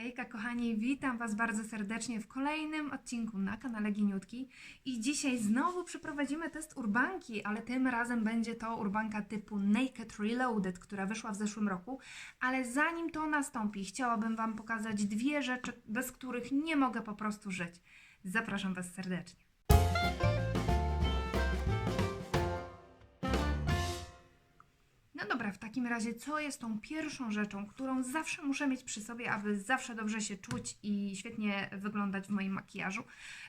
Hejka kochani, witam Was bardzo serdecznie w kolejnym odcinku na kanale Giniutki i dzisiaj znowu przeprowadzimy test urbanki, ale tym razem będzie to urbanka typu Naked Reloaded, która wyszła w zeszłym roku, ale zanim to nastąpi, chciałabym Wam pokazać dwie rzeczy, bez których nie mogę po prostu żyć. Zapraszam Was serdecznie. No dobra, w takim razie, co jest tą pierwszą rzeczą, którą zawsze muszę mieć przy sobie, aby zawsze dobrze się czuć i świetnie wyglądać w moim makijażu?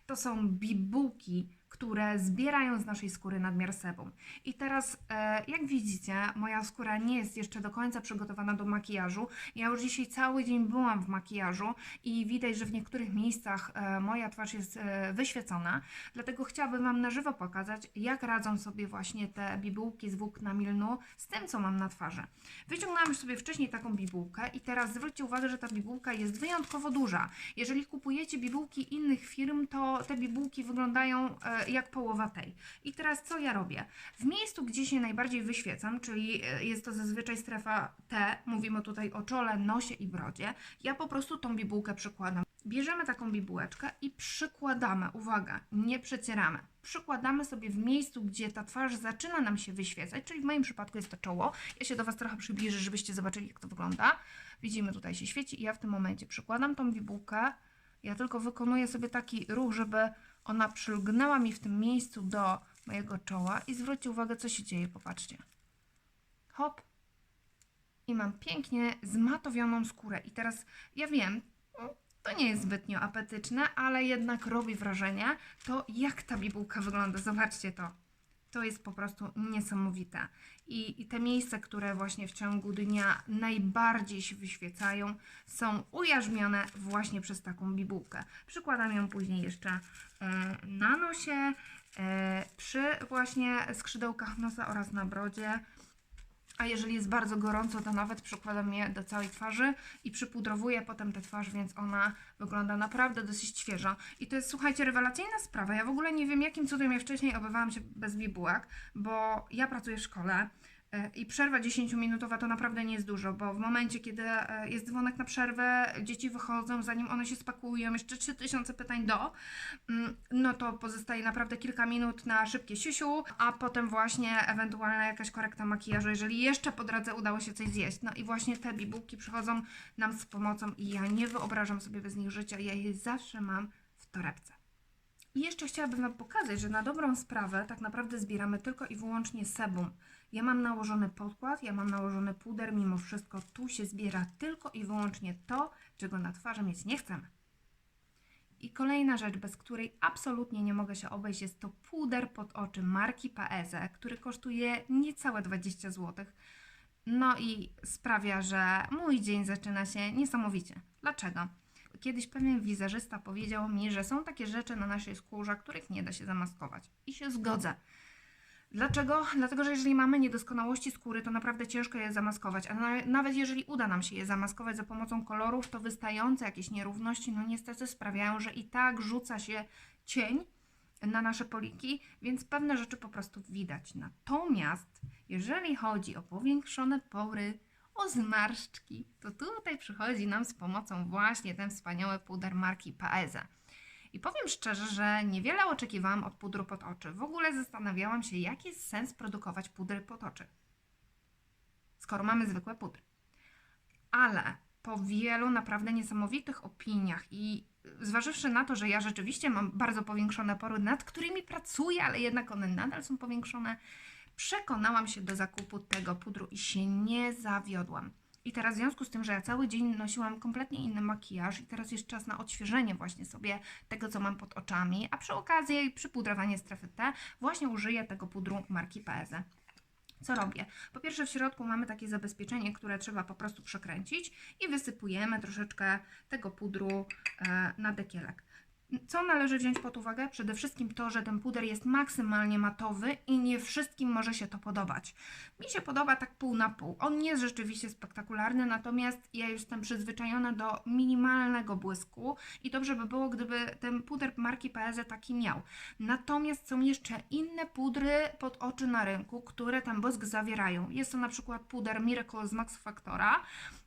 To są bibułki, które zbierają z naszej skóry nadmiar sebum. I teraz, e, jak widzicie, moja skóra nie jest jeszcze do końca przygotowana do makijażu. Ja już dzisiaj cały dzień byłam w makijażu i widać, że w niektórych miejscach e, moja twarz jest e, wyświecona. Dlatego chciałabym Wam na żywo pokazać, jak radzą sobie właśnie te bibułki z włókna Milnu z tym, co mam na twarzy. Wyciągnęłam już sobie wcześniej taką bibułkę i teraz zwróćcie uwagę, że ta bibułka jest wyjątkowo duża. Jeżeli kupujecie bibułki innych firm, to te bibułki wyglądają jak połowa tej. I teraz co ja robię? W miejscu, gdzie się najbardziej wyświecam, czyli e, jest to zazwyczaj strefa T, mówimy tutaj o czole, nosie i brodzie, ja po prostu tą bibułkę przykładam. Bierzemy taką bibułeczkę i przykładamy, uwaga, nie przecieramy. Przykładamy sobie w miejscu, gdzie ta twarz zaczyna nam się wyświecać, czyli w moim przypadku jest to czoło. Ja się do Was trochę przybliżę, żebyście zobaczyli, jak to wygląda. Widzimy, tutaj się świeci i ja w tym momencie przykładam tą bibułkę. Ja tylko wykonuję sobie taki ruch, żeby ona przylgnęła mi w tym miejscu do mojego czoła i zwróćcie uwagę, co się dzieje, popatrzcie. Hop. I mam pięknie zmatowioną skórę. I teraz ja wiem, to nie jest zbytnio apetyczne, ale jednak robi wrażenie to, jak ta bibułka wygląda. Zobaczcie to. To jest po prostu niesamowite. I, I te miejsca, które właśnie w ciągu dnia najbardziej się wyświecają, są ujarzmione właśnie przez taką bibułkę. Przykładam ją później jeszcze e, na nosie, e, przy właśnie skrzydełkach nosa oraz na brodzie. A jeżeli jest bardzo gorąco, to nawet przykładam je do całej twarzy i przypudrowuję potem tę twarz, więc ona wygląda naprawdę dosyć świeżo. I to jest, słuchajcie, rewelacyjna sprawa. Ja w ogóle nie wiem, jakim cudem ja wcześniej obywałam się bez bibułek, bo ja pracuję w szkole. E, I przerwa 10-minutowa to naprawdę nie jest dużo, bo w momencie, kiedy e, jest dzwonek na przerwę, dzieci wychodzą, zanim one się spakują, jeszcze 3000 pytań do, mm, no to pozostaje naprawdę kilka minut na szybkie siusiu, a potem właśnie ewentualna jakaś korekta makijażu, jeżeli jeszcze po drodze udało się coś zjeść. No i właśnie te bibułki przychodzą nam z pomocą i ja nie wyobrażam sobie bez nich życia, ja je zawsze mam w torebce. I jeszcze chciałabym Wam pokazać, że na dobrą sprawę tak naprawdę zbieramy tylko i wyłącznie sebum. Ja mam nałożony podkład, ja mam nałożony puder, mimo wszystko tu się zbiera tylko i wyłącznie to, czego na twarzy mieć nie chcemy. I kolejna rzecz, bez której absolutnie nie mogę się obejść, jest to puder pod oczy marki Paese, który kosztuje niecałe 20 zł. No i sprawia, że mój dzień zaczyna się niesamowicie. Dlaczego? Kiedyś pewien wizerzista powiedział mi, że są takie rzeczy na naszej skórze, których nie da się zamaskować. I się zgodzę. Dlaczego? Dlatego, że jeżeli mamy niedoskonałości skóry, to naprawdę ciężko je zamaskować. A na, nawet jeżeli uda nam się je zamaskować za pomocą kolorów, to wystające jakieś nierówności, no niestety sprawiają, że i tak rzuca się cień na nasze poliki, więc pewne rzeczy po prostu widać. Natomiast jeżeli chodzi o powiększone pory, o zmarszczki, to tutaj przychodzi nam z pomocą właśnie ten wspaniały puder marki Paese. I powiem szczerze, że niewiele oczekiwałam od pudru pod oczy. W ogóle zastanawiałam się, jaki jest sens produkować pudry pod oczy, skoro mamy zwykłe pudry. Ale po wielu naprawdę niesamowitych opiniach i zważywszy na to, że ja rzeczywiście mam bardzo powiększone pory, nad którymi pracuję, ale jednak one nadal są powiększone, przekonałam się do zakupu tego pudru i się nie zawiodłam. I teraz w związku z tym, że ja cały dzień nosiłam kompletnie inny makijaż i teraz jest czas na odświeżenie właśnie sobie tego, co mam pod oczami, a przy okazji przypudrowanie strefy T, właśnie użyję tego pudru marki Paese. Co robię? Po pierwsze w środku mamy takie zabezpieczenie, które trzeba po prostu przekręcić i wysypujemy troszeczkę tego pudru e, na dekielek. Co należy wziąć pod uwagę? Przede wszystkim to, że ten puder jest maksymalnie matowy i nie wszystkim może się to podobać. Mi się podoba tak pół na pół. On nie jest rzeczywiście spektakularny, natomiast ja jestem przyzwyczajona do minimalnego błysku i dobrze by było, gdyby ten puder marki Paese taki miał. Natomiast są jeszcze inne pudry pod oczy na rynku, które ten błysk zawierają. Jest to na przykład puder Miracle z Max Factora,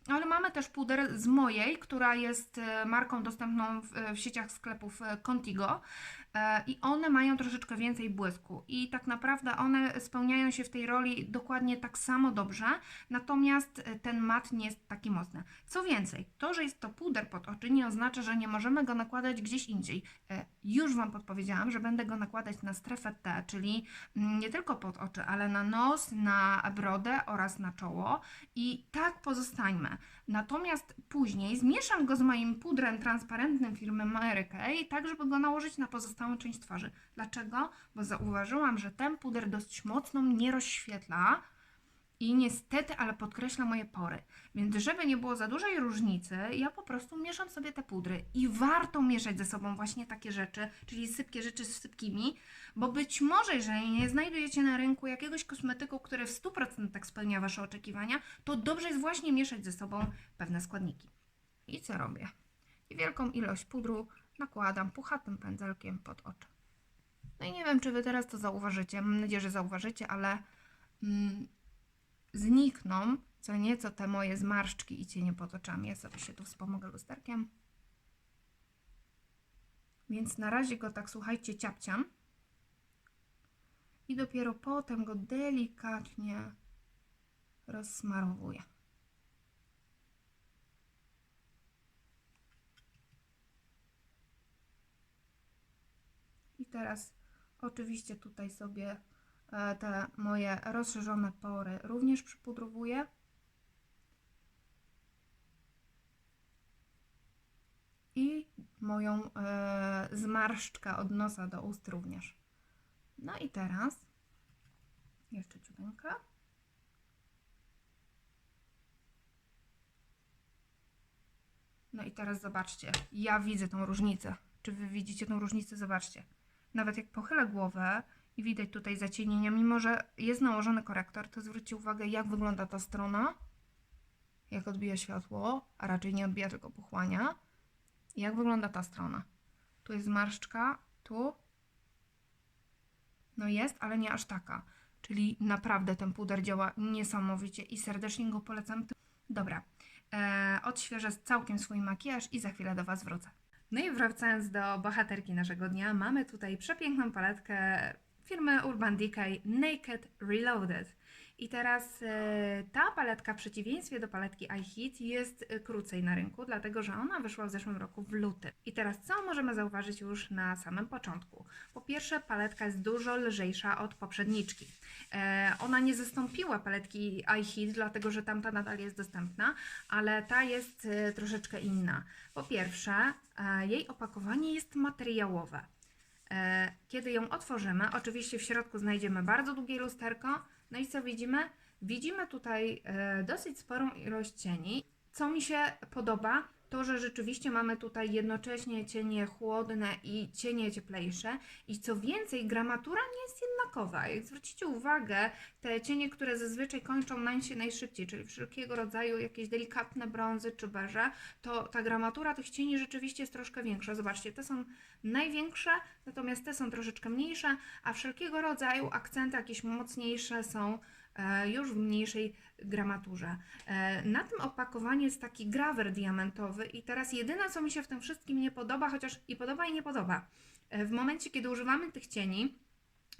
ale mamy też puder z mojej, która jest e, marką dostępną w, w sieciach sklepów e, Contigo. E, I one mają troszeczkę więcej błysku. I tak naprawdę one spełniają się w tej roli dokładnie tak samo dobrze, natomiast e, ten mat nie jest taki mocny. Co więcej, to, że jest to puder pod oczy, nie oznacza, że nie możemy go nakładać gdzieś indziej. E, Już Wam podpowiedziałam, że będę go nakładać na strefę T, czyli mm, nie tylko pod oczy, ale na nos, na brodę oraz na czoło. I tak pozostańmy. Natomiast później zmieszam go z moim pudrem transparentnym firmy Mary Kay, tak żeby go nałożyć na pozostałą część twarzy. Dlaczego? Bo zauważyłam, że ten puder dość mocno mnie rozświetla i niestety, ale podkreśla moje pory. Więc żeby nie było za dużej różnicy, ja po prostu mieszam sobie te pudry i warto mieszać ze sobą właśnie takie rzeczy, czyli sypkie rzeczy z sypkimi, bo być może, jeżeli nie znajdujecie na rynku jakiegoś kosmetyku, który w 100% spełnia Wasze oczekiwania, to dobrze jest właśnie mieszać ze sobą pewne składniki. I co robię? Niewielką ilość pudru nakładam puchatym pędzelkiem pod oczy. No i nie wiem, czy Wy teraz to zauważycie. Mam nadzieję, że zauważycie, ale mm, znikną co nieco te moje zmarszczki i cienie pod oczami. Ja sobie się tu wspomogę lusterkiem. Więc na razie go tak, słuchajcie, ciapciam. I dopiero potem go delikatnie rozsmarowuję. I teraz oczywiście tutaj sobie e, te moje rozszerzone pory również przypudrowuję. I moją e, zmarszczkę od nosa do ust również. No i teraz jeszcze ciuteńkę. No i teraz zobaczcie, ja widzę tą różnicę. Czy wy widzicie tą różnicę? Zobaczcie. Nawet jak pochylę głowę i widać tutaj zacienienia, mimo że jest nałożony korektor, to zwróćcie uwagę, jak wygląda ta strona, jak odbija światło, a raczej nie odbija, tylko pochłania. Jak wygląda ta strona. Tu jest zmarszczka, tu. No jest, ale nie aż taka. Czyli naprawdę ten puder działa niesamowicie i serdecznie go polecam. Dobra, e, odświeżę całkiem swój makijaż i za chwilę do Was wrócę. No i wracając do bohaterki naszego dnia, mamy tutaj przepiękną paletkę firmy Urban Decay Naked Reloaded. I teraz e, ta paletka w przeciwieństwie do paletki iHeat jest e, krócej na rynku, dlatego że ona wyszła w zeszłym roku w lutym. I teraz co możemy zauważyć już na samym początku? Po pierwsze paletka jest dużo lżejsza od poprzedniczki. E, ona nie zastąpiła paletki iHeat, dlatego że tamta nadal jest dostępna, ale ta jest troszeczkę inna. Po pierwsze jej opakowanie jest materiałowe. Kiedy ją otworzymy, oczywiście w środku znajdziemy bardzo długie lusterko. No i co widzimy? Widzimy tutaj e, dosyć sporą ilość cieni. Co mi się podoba, to że rzeczywiście mamy tutaj jednocześnie cienie chłodne i cienie cieplejsze. I co więcej, gramatura nie jest jednakowa. Jak zwrócicie uwagę, te cienie, które zazwyczaj kończą nam się najszybciej, czyli wszelkiego rodzaju jakieś delikatne brązy czy beże, to ta gramatura tych cieni rzeczywiście jest troszkę większa. Zobaczcie, te są największe, natomiast te są troszeczkę mniejsze, a wszelkiego rodzaju akcenty jakieś mocniejsze są już w mniejszej gramaturze. E, Na tym opakowaniu jest taki grawer diamentowy i teraz jedyne, co mi się w tym wszystkim nie podoba, chociaż i podoba i nie podoba, e, w momencie, kiedy używamy tych cieni,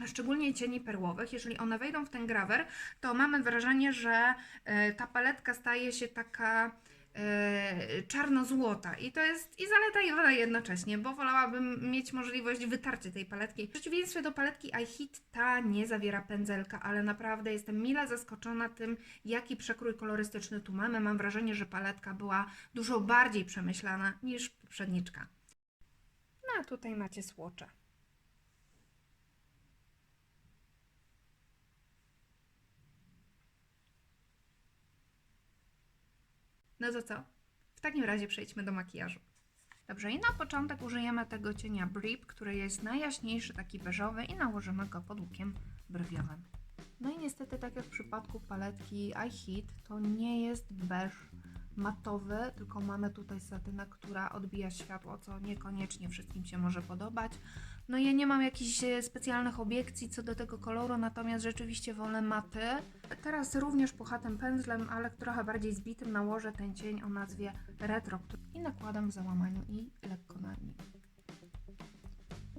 szczególnie cieni perłowych, jeżeli one wejdą w ten grawer, to mamy wrażenie, że e, ta paletka staje się taka e, czarno-złota i to jest i zaleta i wada jednocześnie, bo wolałabym mieć możliwość wytarcia tej paletki. W przeciwieństwie do paletki iHeat ta nie zawiera pędzelka, ale naprawdę jestem mile zaskoczona tym, jaki przekrój kolorystyczny tu mamy. Mam wrażenie, że paletka była dużo bardziej przemyślana niż poprzedniczka. No a tutaj macie słocze. No to co? W takim razie przejdźmy do makijażu. Dobrze, i na początek użyjemy tego cienia Brip, który jest najjaśniejszy, taki beżowy i nałożymy go pod łukiem brwiowym. No i niestety, tak jak w przypadku paletki I Heat, to nie jest beż matowy, tylko mamy tutaj satynę, która odbija światło, co niekoniecznie wszystkim się może podobać. No ja nie mam jakichś e, specjalnych obiekcji co do tego koloru, natomiast rzeczywiście wolę maty. Teraz również puchatym pędzlem, ale trochę bardziej zbitym nałożę ten cień o nazwie Retro i nakładam w załamaniu i lekko nad nim.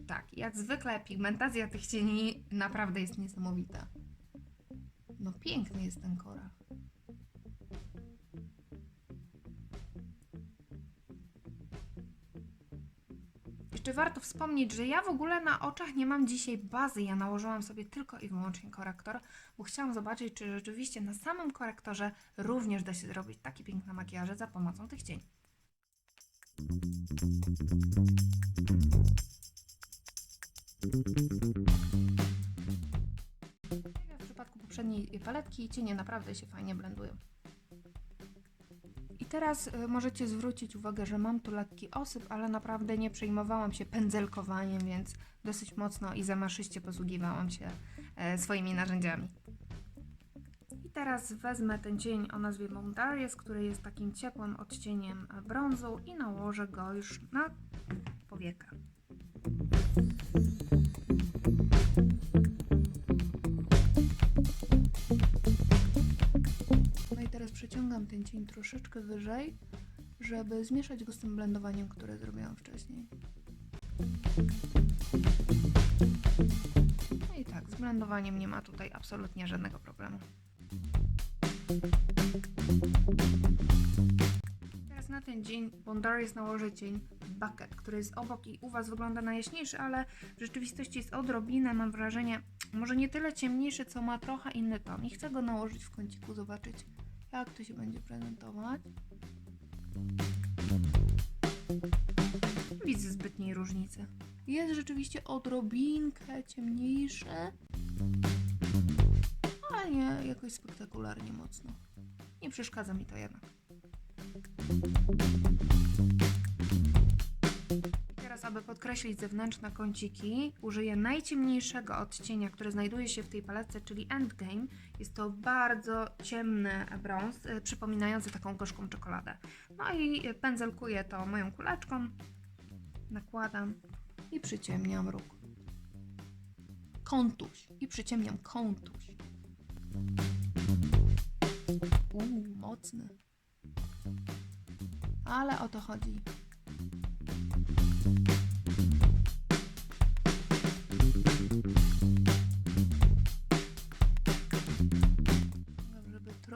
Tak, jak zwykle pigmentacja tych cieni naprawdę jest niesamowita. No piękny jest ten koral. Jeszcze warto wspomnieć, że ja w ogóle na oczach nie mam dzisiaj bazy. Ja nałożyłam sobie tylko i wyłącznie korektor, bo chciałam zobaczyć, czy rzeczywiście na samym korektorze również da się zrobić takie piękne makijaże za pomocą tych cieni. W przypadku poprzedniej paletki, cienie naprawdę się fajnie blendują. Teraz y, możecie zwrócić uwagę, że mam tu lekki osyp, ale naprawdę nie przejmowałam się pędzelkowaniem, więc dosyć mocno i zamaszyście posługiwałam się e, swoimi narzędziami. I teraz wezmę ten cień o nazwie Mondarius, który jest takim ciepłym odcieniem e, brązu i nałożę go już na powiekę. Przeciągam ten cień troszeczkę wyżej, żeby zmieszać go z tym blendowaniem, które zrobiłam wcześniej. No i tak, z blendowaniem nie ma tutaj absolutnie żadnego problemu. Teraz na ten dzień Bondaris nałożę cień Bucket, który jest obok i u Was wygląda najjaśniejszy, ale w rzeczywistości jest odrobinę, mam wrażenie, może nie tyle ciemniejszy, co ma trochę inny ton. I chcę go nałożyć w kąciku, zobaczyć jak to się będzie prezentować. Widzę zbytniej różnicy. Jest rzeczywiście odrobinkę ciemniejszy, ale nie jakoś spektakularnie mocno. Nie przeszkadza mi to jednak. Aby podkreślić zewnętrzne kąciki, użyję najciemniejszego odcienia, który znajduje się w tej paletce, czyli Endgame. Jest to bardzo ciemny brąz, y, przypominający taką gorzką czekoladę. No i pędzelkuję to moją kuleczką, nakładam i przyciemniam róg. Kątuś. I przyciemniam kątuś. Uuu, mocny. Ale o to chodzi.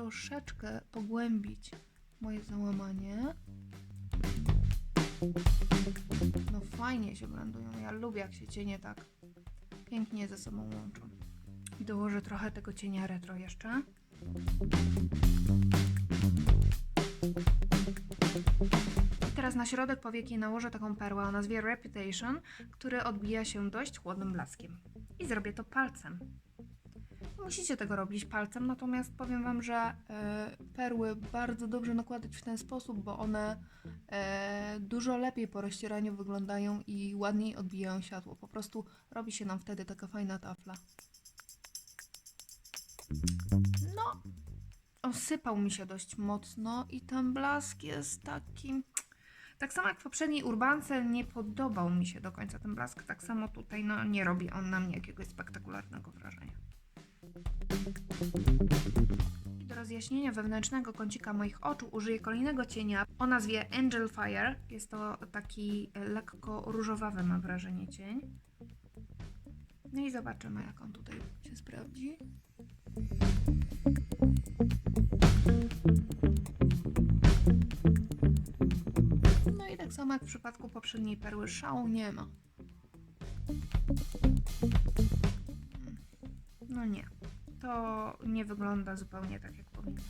Troszeczkę pogłębić moje załamanie. No fajnie się blendują. Ja lubię jak się cienie tak pięknie ze sobą łączą. I dołożę trochę tego cienia retro jeszcze. I teraz na środek powieki nałożę taką perłę o nazwie Reputation, który odbija się dość chłodnym blaskiem. I zrobię to palcem. Musicie tego robić palcem, natomiast powiem Wam, że e, perły bardzo dobrze nakładać w ten sposób, bo one e, dużo lepiej po rozcieraniu wyglądają i ładniej odbijają światło. Po prostu robi się nam wtedy taka fajna tafla. No, osypał mi się dość mocno i ten blask jest taki... Tak samo jak w poprzedniej urbance nie podobał mi się do końca ten blask, tak samo tutaj no, nie robi on na mnie jakiegoś spektakularnego wrażenia. Do rozjaśnienia wewnętrznego kącika moich oczu użyję kolejnego cienia o nazwie Angel Fire. Jest to taki e, lekko różowawy, mam wrażenie, cień. No i zobaczymy, jak on tutaj się sprawdzi. No i tak samo jak w przypadku poprzedniej perły, szału nie ma. No nie, to nie wygląda zupełnie tak jak powinno.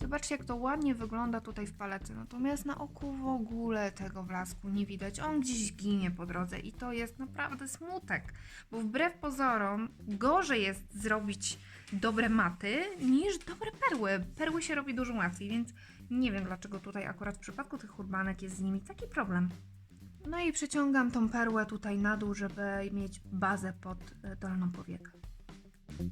Zobaczcie, jak to ładnie wygląda tutaj w palety. Natomiast na oku w ogóle tego blasku nie widać. On gdzieś ginie po drodze i to jest naprawdę smutek. Bo wbrew pozorom gorzej jest zrobić dobre maty niż dobre perły. Perły się robi dużo łatwiej, więc nie wiem dlaczego tutaj akurat w przypadku tych urbanek jest z nimi taki problem. No i przyciągam tą perłę tutaj na dół, żeby mieć bazę pod e, dolną powiekę. Na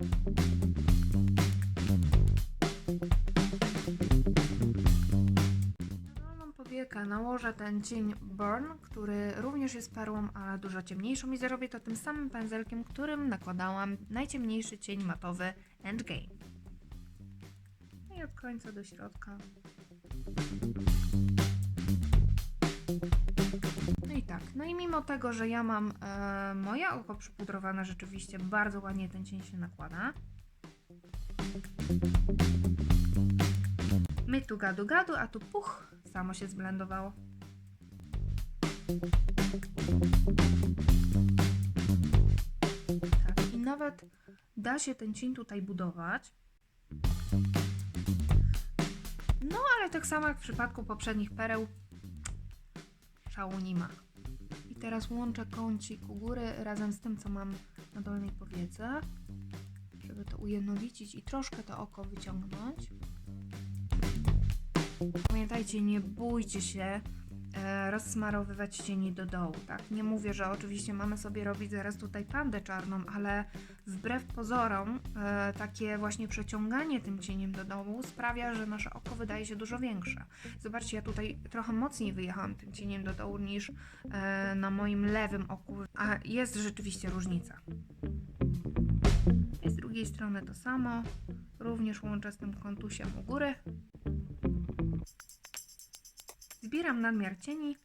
dolną powiekę nałożę ten cień Burn, który również jest perłą, ale dużo ciemniejszą i zrobię to tym samym pędzelkiem, którym nakładałam najciemniejszy cień matowy Endgame. No I od końca do środka. No i tak, no i mimo tego, że ja mam e, moje oko przypudrowane, rzeczywiście bardzo ładnie ten cień się nakłada. My tu gadu gadu, a tu puch, samo się zblendowało. Tak, i nawet da się ten cień tutaj budować. No, ale tak samo jak w przypadku poprzednich pereł, szału nie ma. Teraz łączę kącik u góry razem z tym, co mam na dolnej powiece, żeby to ujednolicić i troszkę to oko wyciągnąć. Pamiętajcie, nie bójcie się rozsmarowywać cieni do dołu, tak? Nie mówię, że oczywiście mamy sobie robić zaraz tutaj pandę czarną, ale wbrew pozorom e, takie właśnie przeciąganie tym cieniem do dołu sprawia, że nasze oko wydaje się dużo większe. Zobaczcie, ja tutaj trochę mocniej wyjechałam tym cieniem do dołu niż e, na moim lewym oku, a jest rzeczywiście różnica. I z drugiej strony to samo, również łączę z tym kontusiem u góry. Zbieram nadmiar cieni.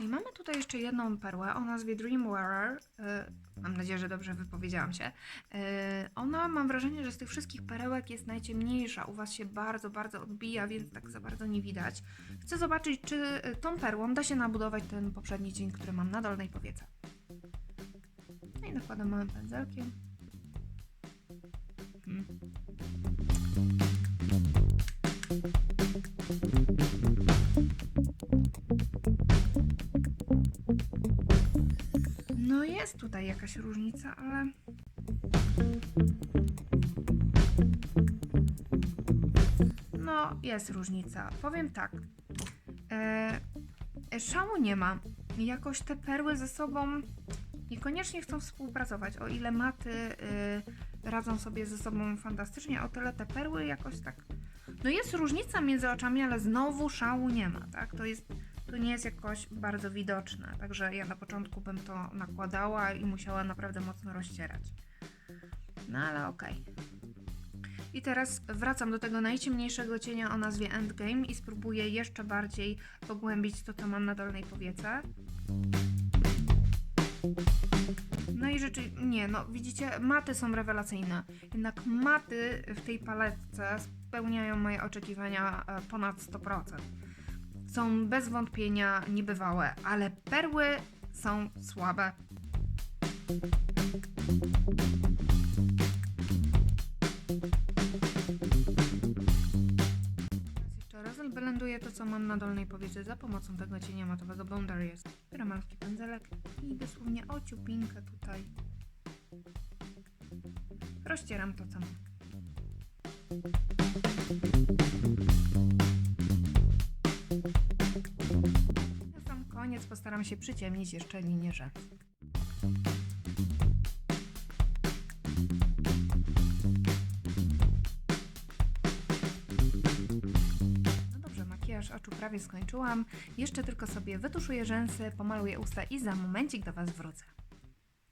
I mamy tutaj jeszcze jedną perłę o nazwie Dreamwearer. E, mam nadzieję, że dobrze wypowiedziałam się. E, ona, mam wrażenie, że z tych wszystkich perełek jest najciemniejsza. U Was się bardzo, bardzo odbija, więc tak za bardzo nie widać. Chcę zobaczyć, czy e, tą perłą da się nabudować ten poprzedni cień, który mam na dolnej powiece. No i nakładam małym pędzelkiem. Hmm. Jest tutaj jakaś różnica, ale... No, jest różnica. Powiem tak. E, szału nie ma. Jakoś te perły ze sobą niekoniecznie chcą współpracować. O ile maty y, radzą sobie ze sobą fantastycznie, o tyle te perły jakoś tak. No jest różnica między oczami, ale znowu szału nie ma, tak? To jest, to nie jest jakoś bardzo widoczne. Także ja na początku bym to nakładała i musiała naprawdę mocno rozcierać. No ale okej. I teraz wracam do tego najciemniejszego cienia o nazwie Endgame i spróbuję jeszcze bardziej pogłębić to, co mam na dolnej powiece. No i rzeczy, nie, no widzicie, maty są rewelacyjne. Jednak maty w tej paletce spełniają moje oczekiwania e, ponad 100%. Są bez wątpienia niebywałe, ale perły są słabe. Teraz jeszcze raz blenduję to, co mam na dolnej powiece za pomocą tego cienia matowego Boundaries. Biorę malutki pędzelek i dosłownie ociupinkę tutaj rozcieram to, co mam. Koniec postaram się przyciemnić jeszcze linię rzęs. No dobrze, makijaż oczu prawie skończyłam. Jeszcze tylko sobie wytuszuję rzęsy, pomaluję usta i za momencik do Was wrócę.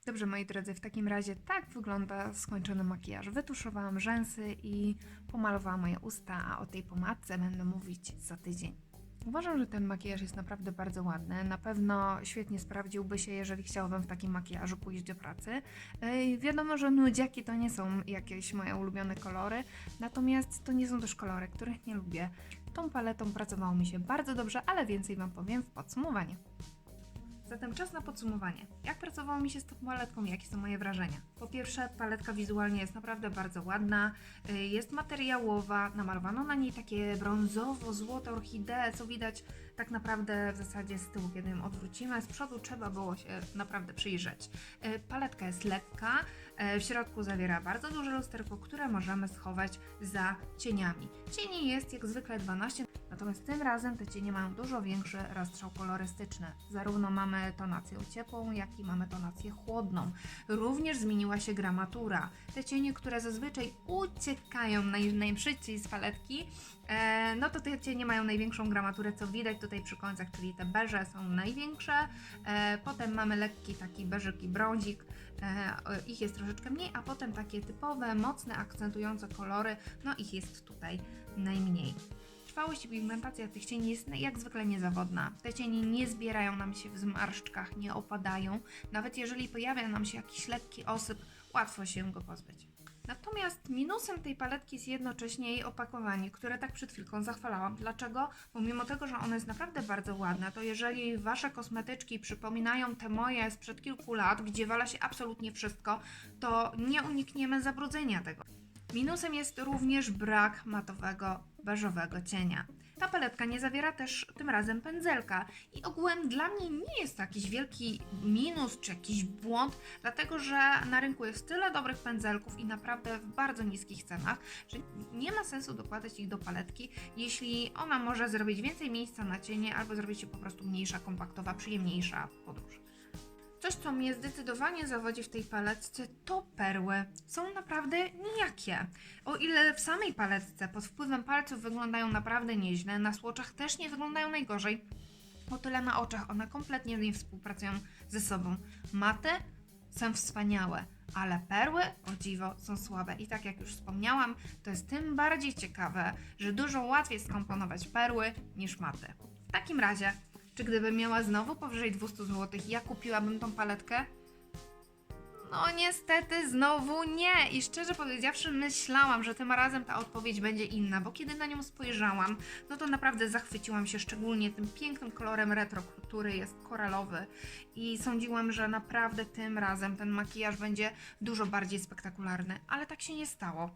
Dobrze, moi drodzy, w takim razie tak wygląda skończony makijaż. Wytuszowałam rzęsy i pomalowałam moje usta, a o tej pomadce będę mówić za tydzień. Uważam, że ten makijaż jest naprawdę bardzo ładny. Na pewno świetnie sprawdziłby się, jeżeli chciałabym w takim makijażu pójść do pracy. Yy, wiadomo, że nudziaki to nie są jakieś moje ulubione kolory, natomiast to nie są też kolory, których nie lubię. Tą paletą pracowało mi się bardzo dobrze, ale więcej Wam powiem w podsumowaniu. Zatem czas na podsumowanie. Jak pracowało mi się z tą paletką? Jakie są moje wrażenia? Po pierwsze, paletka wizualnie jest naprawdę bardzo ładna, y, jest materiałowa, namalowano na niej takie brązowo-złote orchidee, co widać tak naprawdę w zasadzie z tyłu, kiedy ją odwrócimy. Z przodu trzeba było się naprawdę przyjrzeć. Y, Paletka jest lekka, y, w środku zawiera bardzo duże lusterko, które możemy schować za cieniami. Cieni jest jak zwykle 12, natomiast tym razem te cienie mają dużo większy rozstrzał kolorystyczny. Zarówno mamy tonację ciepłą, jak i mamy tonację chłodną. Również zmieniła się gramatura. Te cienie, które zazwyczaj uciekają naj, najszybciej z paletki, e, no to te cienie mają największą gramaturę, co widać tutaj przy końcach, czyli te beże są największe. E, potem mamy lekki taki beżyk i brązik, e, ich jest troszeczkę mniej, a potem takie typowe, mocne, akcentujące kolory, no ich jest tutaj najmniej. Trwałość i pigmentacja tych cieni jest jak zwykle niezawodna. Te cienie nie zbierają nam się w zmarszczkach, nie opadają. Nawet jeżeli pojawia nam się jakiś lekki osyp, łatwo się go pozbyć. Natomiast minusem tej paletki jest jednocześnie jej opakowanie, które tak przed chwilką zachwalałam. Dlaczego? Bo mimo tego, że ono jest naprawdę bardzo ładne, to jeżeli Wasze kosmetyczki przypominają te moje sprzed kilku lat, gdzie wala się absolutnie wszystko, to nie unikniemy zabrudzenia tego. Minusem jest również brak matowego, beżowego cienia. Ta paletka nie zawiera też tym razem pędzelka i ogółem dla mnie nie jest to jakiś wielki minus czy jakiś błąd, dlatego że na rynku jest tyle dobrych pędzelków i naprawdę w bardzo niskich cenach, że nie ma sensu dokładać ich do paletki, jeśli ona może zrobić więcej miejsca na cienie albo zrobić się po prostu mniejsza, kompaktowa, przyjemniejsza podróż. Coś, co mnie zdecydowanie zawodzi w tej paletce, to perły. Są naprawdę nijakie. O ile w samej paletce pod wpływem palców wyglądają naprawdę nieźle, na słoczach też nie wyglądają najgorzej, o tyle na oczach one kompletnie nie współpracują ze sobą. Maty są wspaniałe, ale perły, o dziwo, są słabe. I tak jak już wspomniałam, to jest tym bardziej ciekawe, że dużo łatwiej skomponować perły niż maty. W takim razie, czy gdybym miała znowu powyżej 200 zł, ja kupiłabym tą paletkę? No niestety znowu nie. I szczerze powiedziawszy myślałam, że tym razem ta odpowiedź będzie inna, bo kiedy na nią spojrzałam, no to naprawdę zachwyciłam się szczególnie tym pięknym kolorem retro, który jest koralowy i sądziłam, że naprawdę tym razem ten makijaż będzie dużo bardziej spektakularny, ale tak się nie stało.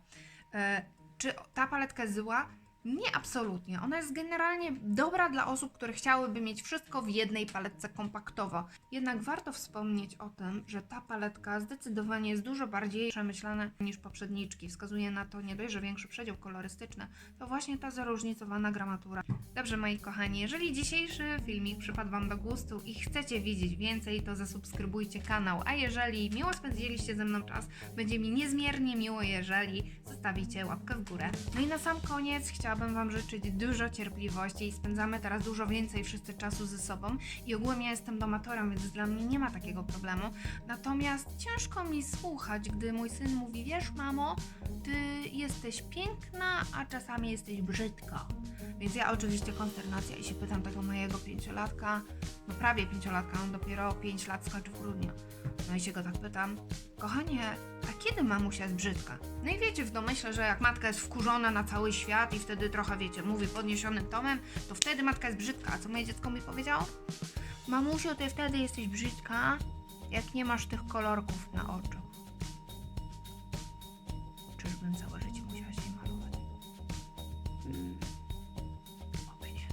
E, czy ta paletka zła? Nie, absolutnie. Ona jest generalnie dobra dla osób, które chciałyby mieć wszystko w jednej paletce kompaktowo. Jednak warto wspomnieć o tym, że ta paletka zdecydowanie jest dużo bardziej przemyślana niż poprzedniczki. Wskazuje na to nie dość, że większy przedział kolorystyczny, to właśnie ta zaróżnicowana gramatura. Dobrze, moi kochani, jeżeli dzisiejszy filmik przypadł Wam do gustu i chcecie wiedzieć więcej, to zasubskrybujcie kanał. A jeżeli miło spędziliście ze mną czas, będzie mi niezmiernie miło, jeżeli zostawicie łapkę w górę. No i na sam koniec chciałabym Wam życzyć dużo cierpliwości i spędzamy teraz dużo więcej wszyscy czasu ze sobą i ogółem ja jestem domatorem, więc dla mnie nie ma takiego problemu. Natomiast ciężko mi słuchać, gdy mój syn mówi, wiesz mamo, ty jesteś piękna, a czasami jesteś brzydka. Więc ja oczywiście konsternacja i się pytam tego mojego pięciolatka, no prawie pięciolatka, on dopiero pięć lat skończy w grudniu. No i się go tak pytam, kochanie, a kiedy mamusia jest brzydka? No i wiecie, w domyśle, że jak matka jest wkurzona na cały świat i wtedy trochę, wiecie, mówi podniesionym tomem, to wtedy matka jest brzydka. A co moje dziecko mi powiedziało? Mamusiu, ty wtedy jesteś brzydka, jak nie masz tych kolorków na oczu. Czyżbym całe życie musiała się malować? Mm. Oby nie.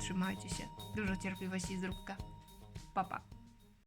Trzymajcie się. Dużo cierpliwości i zdrówka. Pa, pa.